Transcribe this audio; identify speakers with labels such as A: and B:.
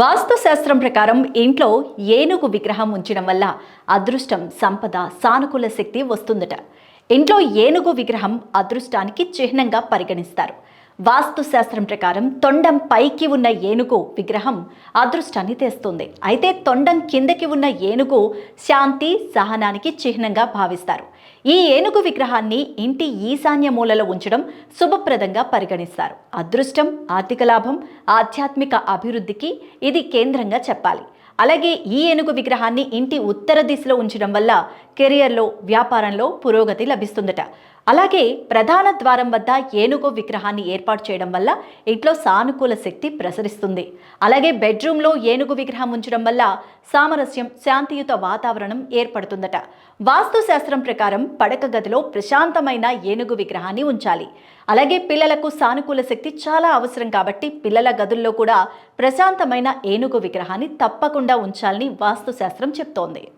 A: వాస్తు శాస్త్రం ప్రకారం ఇంట్లో ఏనుగు విగ్రహం ఉంచడం వల్ల అదృష్టం సంపద సానుకూల శక్తి వస్తుందట. ఇంట్లో ఏనుగు విగ్రహం అదృష్టానికి చిహ్నంగా పరిగణిస్తారు. వాస్తుశాస్త్రం ప్రకారం తొండం పైకి ఉన్న ఏనుగు విగ్రహం అదృష్టాన్ని తెస్తుంది. అయితే తొండం కిందకి ఉన్న ఏనుగు శాంతి సహనానికి చిహ్నంగా భావిస్తారు. ఈ ఏనుగు విగ్రహాన్ని ఇంటి ఈశాన్య మూలలో ఉంచడం శుభప్రదంగా పరిగణిస్తారు. అదృష్టం ఆర్థిక లాభం ఆధ్యాత్మిక అభివృద్ధికి ఇది కేంద్రంగా చెప్పాలి. అలాగే ఈ ఏనుగు విగ్రహాన్ని ఇంటి ఉత్తర దిశలో ఉంచడం వల్ల కెరియర్లో వ్యాపారంలో పురోగతి లభిస్తుందట. అలాగే ప్రధాన ద్వారం వద్ద ఏనుగు విగ్రహాన్ని ఏర్పాటు చేయడం వల్ల ఇంట్లో సానుకూల శక్తి ప్రసరిస్తుంది. అలాగే బెడ్రూమ్లో ఏనుగు విగ్రహం ఉంచడం వల్ల సామరస్యం శాంతియుత వాతావరణం ఏర్పడుతుందట. వాస్తు శాస్త్రం ప్రకారం పడక గదిలో ప్రశాంతమైన ఏనుగు విగ్రహాన్ని ఉంచాలి. అలాగే పిల్లలకు సానుకూల శక్తి చాలా అవసరం కాబట్టి పిల్లల గదుల్లో కూడా ప్రశాంతమైన ఏనుగు విగ్రహాన్ని తప్పకుండా ఉంచాలని వాస్తు శాస్త్రం చెప్తోంది.